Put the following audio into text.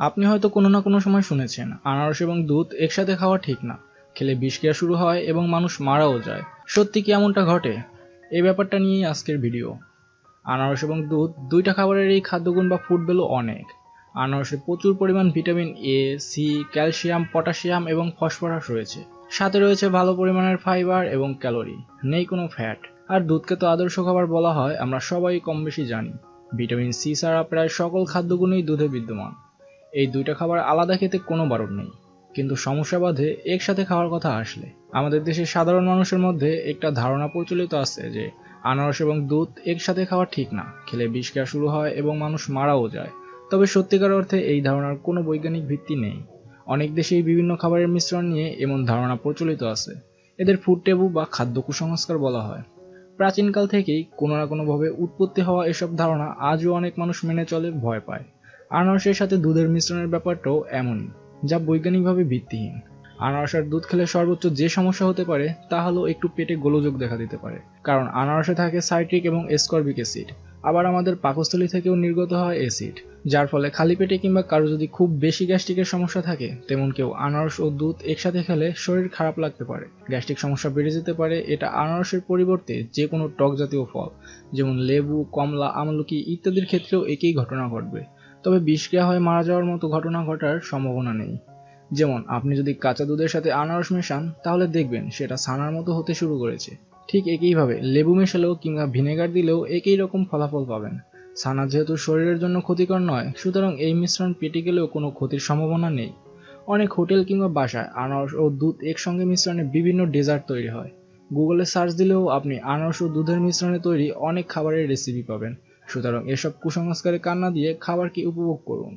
আপনি হয়তো কোনো না কোনো সময় শুনেছেন, আনারস এবং দুধ একসাথে খাওয়া ঠিক না। খেলে বিষক্রিয়া শুরু হয় এবং মানুষ মারাও যায়। সত্যি কি এমনটা ঘটে? এই ব্যাপারটা নিয়েই আজকের ভিডিও। আনারস এবং দুধ দুইটা খাবারের এই খাদ্যগুণ বা ফুড ভ্যালু অনেক। আনারসে প্রচুর পরিমাণ vitamin A C calcium, potassium এবং ফসফরাস রয়েছে। সাথে রয়েছে ভালো পরিমাণের ফাইবার এবং ক্যালোরি, নেই কোনো ফ্যাট। আর দুধকে তো আদর্শ খাবার বলা হয়, আমরা সবাই কম বেশি জানি। ভিটামিন সি ছাড়া প্রায় সকল খাদ্যগুণই দুধে বিদ্যমান। এই দুইটা খাবার আলাদা খেতে কোনো বারণ নেই। কিন্তু সমস্যা বাধে একসাথে খাওয়ার কথা আসলে। আমাদের দেশের সাধারণ মানুষের মধ্যে একটা ধারণা প্রচলিত আছে যে, আনারস এবং দুধ একসাথে খাওয়া ঠিক না। খেলে বিষক্রিয়া শুরু হয় এবং মানুষ মারাও যায়। তবে সত্যিকার অর্থে এই ধারণার কোনো বৈজ্ঞানিক ভিত্তি নেই। অনেক দেশেই বিভিন্ন খাবারের মিশ্রণ নিয়ে এমন ধারণা প্রচলিত আছে। এদের ফুড টেবু বা খাদ্য কুসংস্কার বলা হয়। প্রাচীনকাল থেকেই কোনো না কোনোভাবে উৎপত্তি হওয়া এসব ধারণা আজও অনেক মানুষ মেনে চলে, ভয় পায়। আনারসের সাথে দুধের মিশ্রণের ব্যাপারটাও এমনই যা বৈজ্ঞানিকভাবে ভিত্তিহীন। আনারস আর দুধ খেলে সর্বোচ্চ যে সমস্যা হতে পারে, তা হলো একটু পেটে গোলযোগ দেখা দিতে পারে। কারণ আনারসে থাকে সাইট্রিক এবং এসকর্বিক অ্যাসিড, আবার আমাদের পাকস্থলী থেকেও নির্গত হয় অ্যাসিড, যার ফলে খালি পেটে কিংবা কারও যদি খুব বেশি গ্যাস্ট্রিকের সমস্যা থাকে, তেমন কেউ আনারস ও দুধ একসাথে খেলে শরীর খারাপ লাগতে পারে। গ্যাস্ট্রিক সমস্যা বেড়ে যেতে পারে এটা আনারসের পরিবর্তে যে কোনো টক জাতীয় ফল, যেমন লেবু, কমলা, আমলকি ইত্যাদির ক্ষেত্রেও একই ঘটনা ঘটবে। তবে বিষক্রিয়া হয়ে মারা যাওয়ার মতো ঘটনা ঘটার সম্ভাবনা নেই। যেমন, আপনি যদি কাঁচা দুধের সাথে আনারস মেশান, তাহলে দেখবেন সেটা ছানার মতো হতে শুরু করেছে। ঠিক একইভাবে লেবু মেশালেও কিংবা ভিনেগার দিলেও একই রকম ফলাফল পাবেন। ছানা যেহেতু শরীরের জন্য ক্ষতিকর নয়, সুতরাং এই মিশ্রণ পেটে গেলেও কোনো ক্ষতির সম্ভাবনা নেই। অনেক হোটেল কিংবা বাসায় আনারস ও দুধ একসঙ্গে মিশ্রণে বিভিন্ন ডেজার্ট তৈরি হয়। গুগলে সার্চ দিলেও আপনি আনারস ও দুধের মিশ্রণে তৈরি অনেক খাবারের রেসিপি পাবেন। সুতরাং এসব কুসংস্কারে কান্না দিয়ে খাবারকে উপভোগ করুন?